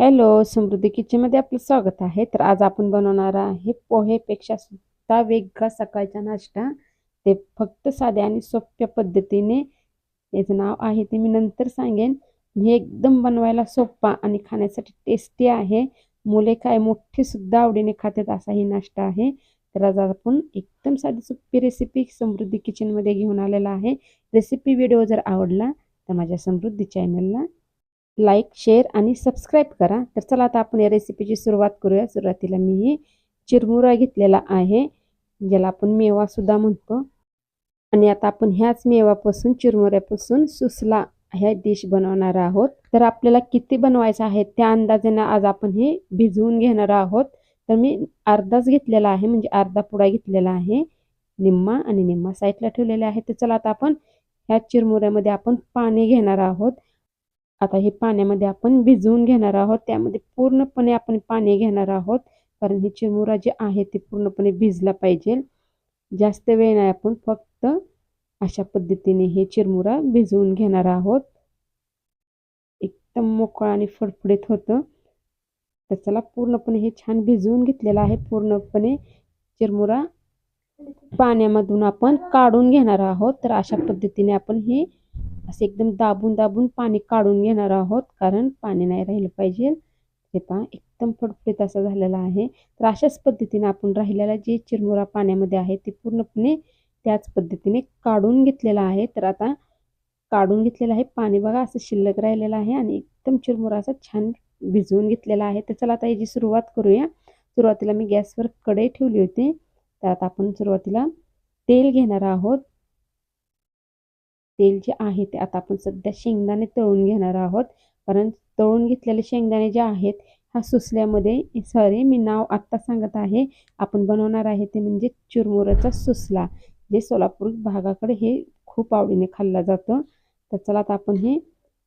Hello समृद्धी किचनमध्ये आपलं स्वागत आहे. तर आज आपण बनवणार आहे पोहेपेक्षा सुद्धा वेगळा सकाळचा नाश्ता. ते फक्त साध्या आणि सोप्या पद्धतीने याचं नाव आहे ते मी नंतर सांगेन. हे एकदम बनवायला सोपा आणि खाण्यासाठी टेस्टी आहे. मुले काय मोठी सुद्धा आवडीने खातात असा ही नाश्ता आहे. तर आज आपण एकदम साधी सोपी रेसिपी समृद्धी किचनमध्ये घेऊन आलेला आहे. रेसिपी व्हिडिओ जर आवडला तर माझ्या समृद्धी चॅनलला लाईक शेअर आणि सबस्क्राईब करा. तर चला आता आपण या रेसिपीची सुरुवात करूया. सुरुवातीला मी ही चिरमुरा घेतलेला आहे ज्याला आपण मेवासुद्धा म्हणतो. आणि आता आपण ह्याच मेवापासून चिरमुऱ्यापासून सुसला ह्या डिश बनवणार आहोत. तर आपल्याला किती बनवायचं आहे त्या अंदाजाने आज आपण हे भिजवून घेणार आहोत. तर मी अर्धाच घेतलेला आहे म्हणजे अर्धा पुडा घेतलेला आहे. निम्मा आणि निम्मा साईडला ठेवलेले आहे. तर चला आता आपण ह्या चिरमुऱ्यामध्ये आपण पाणी घेणार आहोत. आता हे पाण्यामध्ये आपण भिजवून घेणार आहोत. त्यामध्ये पूर्णपणे आपण पाणी घेणार आहोत. कारण हे चिरमुरा जे आहे ते पूर्णपणे भिजला पाहिजे. जास्त वेळ नाही आपण फक्त अशा पद्धतीने हे चिरमुरा भिजवून घेणार आहोत. एकदम मोकळा आणि फडफडीत होतं. तर चला पूर्णपणे हे छान भिजवून घेतलेलं आहे. पूर्णपणे चिरमुरा पाण्यामधून आपण काढून घेणार आहोत. तर अशा पद्धतीने आपण हे असे एकदम दाबून दाबून पाणी काढून घेणार आहोत. कारण पाणी नाही राहिलं पाहिजे. हे पहा एकदम फडफडीत असं झालेलं आहे. तर अशाच पद्धतीने आपण राहिलेला जे चिरमुरा पाण्यामध्ये आहे ते पूर्णपणे त्याच पद्धतीने काढून घेतलेलं आहे. तर आता काढून घेतलेलं आहे. पाणी बघा असं शिल्लक राहिलेलं आहे आणि एकदम चिरमुरा असं छान भिजवून घेतलेला आहे. तर चला आता याची सुरुवात करूया. सुरुवातीला मी गॅसवर कढई ठेवली होती. तर आता आपण सुरुवातीला तेल घेणार आहोत. तेल जे आहे ते आता आपण सध्या शेंगदाणे तळून घेणार आहोत. कारण तळून घेतलेले शेंगदाणे जे आहेत ह्या सुसल्यामध्ये सॉरी मी नाव आत्ता सांगत आहे. आपण बनवणार आहे ते म्हणजे चुरमुराचा सुसला जे सोलापूर भागाकडे हे खूप आवडीने खाल्ला जातं. तर चला आता आपण हे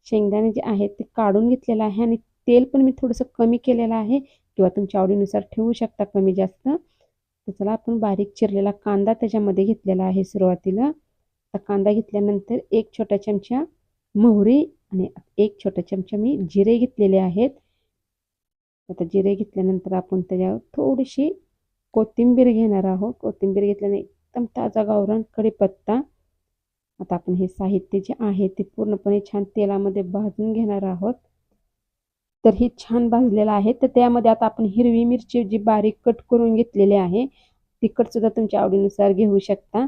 शेंगदाणे जे आहेत ते काढून घेतलेलं आहे आणि तेल पण मी थोडंसं कमी केलेलं आहे किंवा तुमच्या आवडीनुसार ठेवू शकता कमी जास्त. तर चला आपण बारीक चिरलेला कांदा त्याच्यामध्ये घेतलेला आहे सुरुवातीला. आता कांदा घेतल्यानंतर एक छोटा चमचा मोहरी आणि एक छोटा चमचा मी जिरे घेतलेले आहेत. आता जिरे घेतल्यानंतर आपण त्याच्यावर थोडीशी कोथिंबीर घेणार आहोत. कोथिंबीर घेतल्याने एकदम ताजा गावरान कढीपत्ता. आता आपण हे साहित्य जे आहे ते पूर्णपणे छान तेलामध्ये भाजून घेणार आहोत. तर हे छान भाजलेलं आहे. तर त्यामध्ये आता आपण हिरवी मिरची जी बारीक कट करून घेतलेली आहे तिखटसुद्धा तुमच्या आवडीनुसार घेऊ शकता.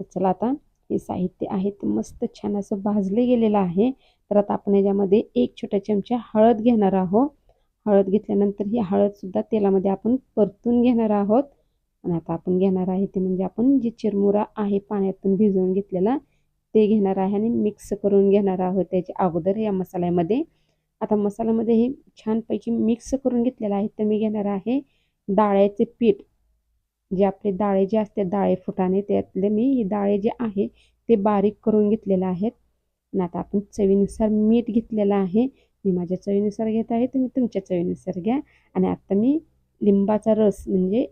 तर चला आता हे साहित्य आहे ते मस्त छान असं भाजले गेलेलं आहे. तर आता आपण याच्यामध्ये एक छोटा चमचा हळद घेणार आहोत. हळद घेतल्यानंतर ही हळदसुद्धा तेलामध्ये आपण परतून घेणार आहोत. आणि आता आपण घेणार आहे ते म्हणजे आपण जी चिरमुरा आहे पाण्यातून भिजवून घेतलेला ते घेणार आहे आणि मिक्स करून घेणार आहोत त्याच्या अगोदर या मसाल्यामध्ये. आता मसाल्यामध्ये हे छानपैकी मिक्स करून घेतलेलं आहे तर मी घेणार आहे. डाळ्याचे पीठ जे आपले डाळे जे असते डाळे फुटाणे त्यातले मी ही डाळे जे आहे ते बारीक करून घेतलेलं आहेत. आणि आता आपण चवीनुसार मीठ घेतलेलं आहे. मी माझ्या चवीनुसार घेत आहे तुम्ही तुमच्या चवीनुसार घ्या. आणि आता मी लिंबाचा रस म्हणजे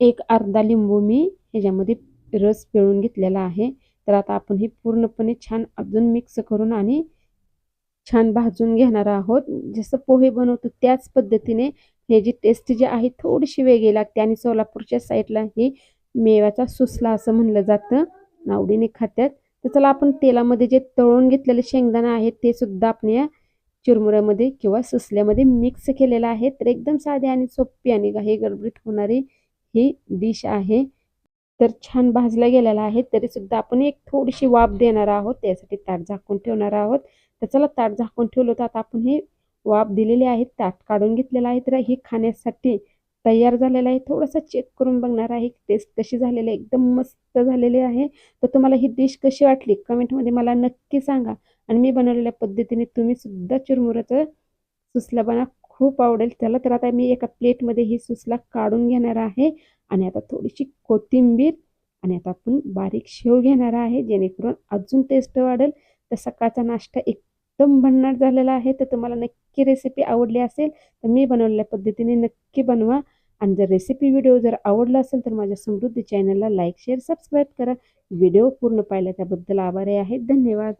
एक अर्धा लिंबू मी ह्याच्यामध्ये रस पिळून घेतलेला आहे. तर आता आपण हे पूर्णपणे छान अजून मिक्स करून आणि छान भाजून घेणार आहोत. जसं पोहे बनवतो त्याच पद्धतीने हे जी टेस्ट जी आहे थोडीशी वेगळी लागते. आणि सोलापूरच्या साईडला ही मेव्याचा सुसला असं म्हणलं जातं आवडीने खात्यात. तर चला आपण तेलामध्ये जे तळून घेतलेले शेंगदाणा आहेत ते सुद्धा आपण या चिरमुऱ्यामध्ये किंवा सुसल्यामध्ये मिक्स केलेलं आहे. तर एकदम साधी आणि सोपी आणि हे गडबडीत होणारी ही डिश आहे. तर छान भाजला गेलेला आहे तरी सुद्धा आपण एक थोडीशी वाफ देणार आहोत. त्यासाठी ताट झाकून ठेवणार आहोत. तर चला ताट झाकून ठेवलं तर आता आपण हे वाफ दिलेली आहे ताट काढून घेतलेलं आहे. तर हे खाण्यासाठी तयार झालेलं आहे. थोडंसं चेक करून बघणार आहे. टेस्ट कशी झालेली आहे. एकदम मस्त झालेली आहे. तर तुम्हाला ही डिश कशी वाटली? कमेंटमध्ये मला नक्की सांगा. आणि मी बनवलेल्या पद्धतीने तुम्ही सुद्धा चुरमुराचं सुसला बना खूप आवडेल. त्याला तर आता मी एका प्लेटमध्ये ही सुसला काढून घेणार आहे. आणि आता थोडीशी कोथिंबीर आणि आता आपण बारीक शेव घेणार आहे. जेणेकरून अजून टेस्ट वाढेल. तर सकाळचा नाश्ता एक एकदम भन्नाट झालेला आहे तर तुम्हाला नक्की रेसिपी आवडली असेल तर मी बनवलेल्या पद्धतीने नक्की बनवा. आणि जर रेसिपी व्हिडिओ जर आवडला असेल तर माझ्या समृद्धी चॅनलला लाईक शेअर सबस्क्राईब करा. व्हिडिओ पूर्ण पाहिला त्याबद्दल आभारी आहे. धन्यवाद.